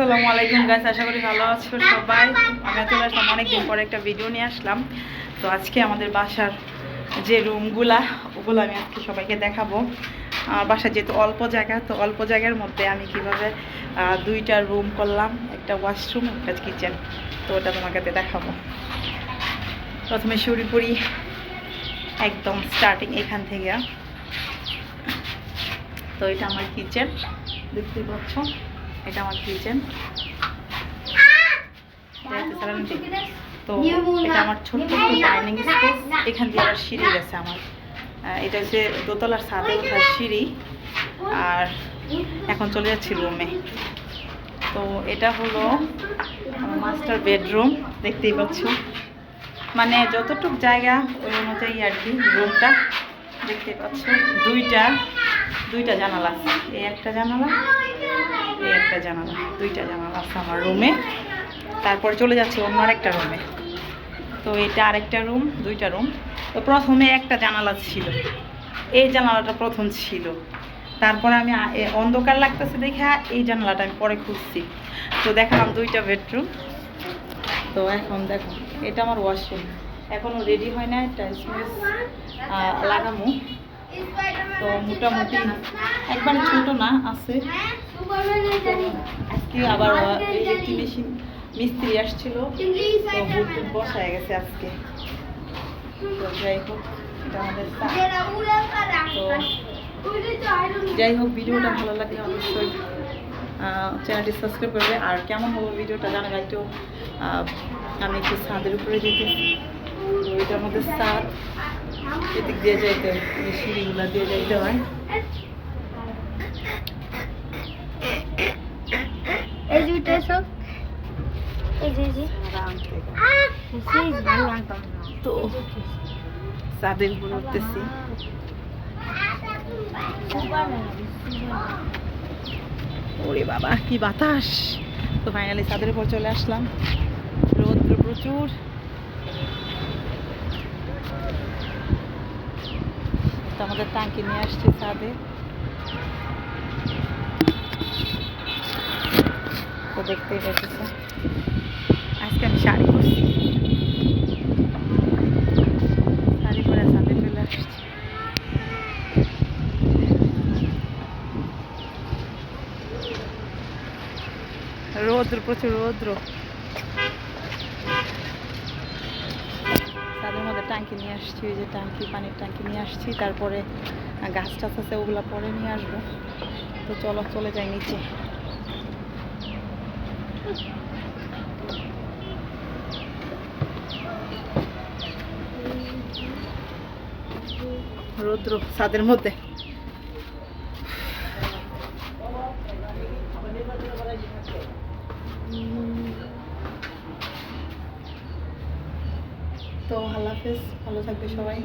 আসসালামু আলাইকুম গাইস আশা করি ভালো আছো সবাই। আমি চলে আসলাম, অনেকদিন পরে একটা ভিডিও নিয়ে আসলাম। তো আজকে আমাদের বাসার যে রুমগুলা ওগুলো আমি আজকে সবাইকে দেখাবো। আমার বাসার যেহেতু অল্প জায়গা, তো অল্প জায়গার মধ্যে আমি কীভাবে দুইটা রুম করলাম, একটা ওয়াশরুম একটা কিচেন তো ওটা তোমাকে দেখাবো। প্রথমে শুরু একদম স্টার্টিং এখান থেকে। তো এটা আমার কিচেন দেখতে পাচ্ছ? এটা আমার কিচেন তো এটা আমার ছোট্ট একটু ডাইনিং স্পেস এখান দিয়ে আবার সিঁড়ি গেছে আমার। এটা হচ্ছে দোতলার ছাদে ওঠার সিঁড়ি। আর এখন চলে যাচ্ছি রুমে তো এটা হলো মাস্টার বেডরুম দেখতেই পাচ্ছ। মানে যতটুক জায়গা ওই অনুযায়ী আর কি রুমটা দেখতে পাচ্ছ দুইটা দুইটা জানালা আছে। এই একটা জানালা এই একটা জানালা, দুইটা জানালা আছে আমার রুমে তারপর চলে যাচ্ছে অন্য আরেকটা রুমে তো এটা আরেকটা রুম দুইটা রুম তো প্রথমে একটা জানালা ছিল। এই জানালাটা প্রথম ছিল। তারপরে আমি অন্ধকার লাগতেছে দেখে এই জানালাটা আমি পরে খুঁজছি তো দেখালাম দুইটা বেডরুম তো এখন দেখো, এটা আমার ওয়াশরুম এখনও রেডি হয় না টাইলস মিস লাগামো। তো মোটামুটি একবারে ছোট না আছে। আজকে আবার ইলেকট্রিক মেশিন মিস্ত্রি আসছিল তো বসায় গেছে আজকে। যাই হোক আমাদের তো যাই হোক ভিডিওটা ভালো লাগলে অবশ্যই চ্যানেলটি সাবস্ক্রাইব করবে। আর কেমন হলো ভিডিওটা জানাবে একটু আহ, আমি একটু ছাদের উপরে যেতেছি তো এটার মধ্যে ছাদ। এদিক দিয়ে যাইতে হয় সিঁড়িগুলো দিয়ে যাইতে হয়। এই যে উঠে এসো এই যে এই যে। সেই ভালো লাগতাম তো ছাদের উপরে উঠতেছি। ওরে বাবা কি বাতাস। তো ফাইনালি ছাদের উপর চলে আসলাম। রৌদ্র প্রচুর। তো আমাদের টাঙ্কি নিয়ে আসছি ছাদে। তো দেখতেই পাচ্ছি আজকে আমি শাড়ি পরছি। শাড়ি পরে ছাদে চলে আসছি। রৌদ্র, প্রচুর রৌদ্র। তাদের মধ্যে ট্যাঙ্কি নিয়ে আসছি, ওই যে ট্যাঙ্কি, পানির ট্যাঙ্কি নিয়ে আসছি। তারপরে গাছ টাছ আছে, ওগুলো পরে নিয়ে আসব। তো চলো, চলে যাই নিচে। রৌদ্র ছাদের মধ্যে। তো আল্লাহ হাফেজ ভালো থাকবে সবাই।